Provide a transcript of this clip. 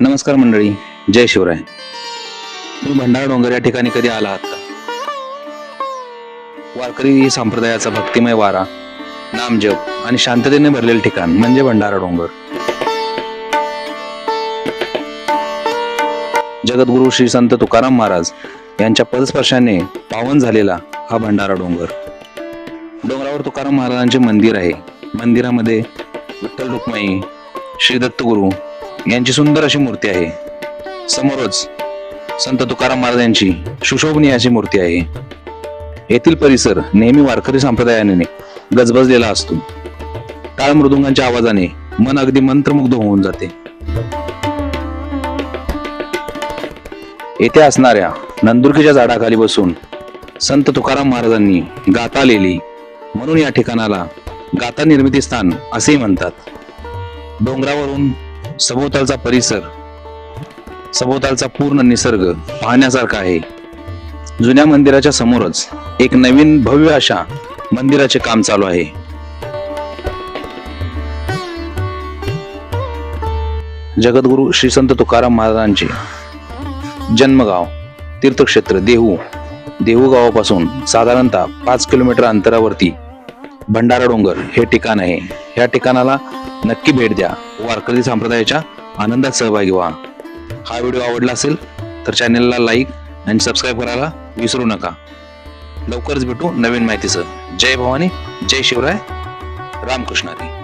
नमस्कार मंडळी जय शिवराय. तुम्ही भंडारा डोंगर या ठिकाणी कधी आला आहात का? वारकरी संप्रदायाचा भक्तिमय वारा नामजप आणि शांततेने भरलेले ठिकाण म्हणजे भंडारा डोंगर. जगद्गुरु श्री संत तुकाराम महाराज यांच्या पदस्पर्शाने पावन झालेला हा भंडारा डोंगर. डोंगरावर तुकाराम महाराजांचे मंदिर आहे. मंदिरामध्ये विठ्ठल रुक्माई श्री दत्तगुरु यांची सुंदर अशी मूर्ती आहे. समोरच संत तुकाराम महाराजांची सुशोभनीय अशी मूर्ती आहे. येथील परिसर नेहमी वारकरी संप्रदायाने गजबजलेला असतो. टाळ मृदुंगांच्या आवाजाने मन अगदी मंत्रमुग्ध होऊन जाते. येथे असणाऱ्या नंदुरकीच्या झाडाखाली बसून संत तुकाराम महाराजांनी गाथा लिहिली. म्हणून या ठिकाणाला गाथा निर्मिती स्थान असेही म्हणतात. डोंगरावरून सभोवतालचा परिसर सभोवतालचा पूर्ण निसर्ग पाहण्यासारखा आहे. जुन्या मंदिराच्या समोरच एक नवीन भव्य अशा मंदिराचे काम चालू आहे. जगद्गुरु श्री संत तुकाराम महाराजांचे जन्मगाव तीर्थक्षेत्र देहू देहू गावापासून साधारणतः पाच किलोमीटर अंतरावरती भंडारा डोंगर हे ठिकाण आहे. या ठिकाणाला नक्की भेट द्या. वारकरी संप्रदायाच्या आनंदात सहभागी व्हा. हा व्हिडिओ आवडला असेल तर चॅनलला लाईक आणि सबस्क्राईब करायला विसरू नका. लवकरच भेटू नवीन माहितीसह. जय भवानी जय शिवराय रामकृष्णारी.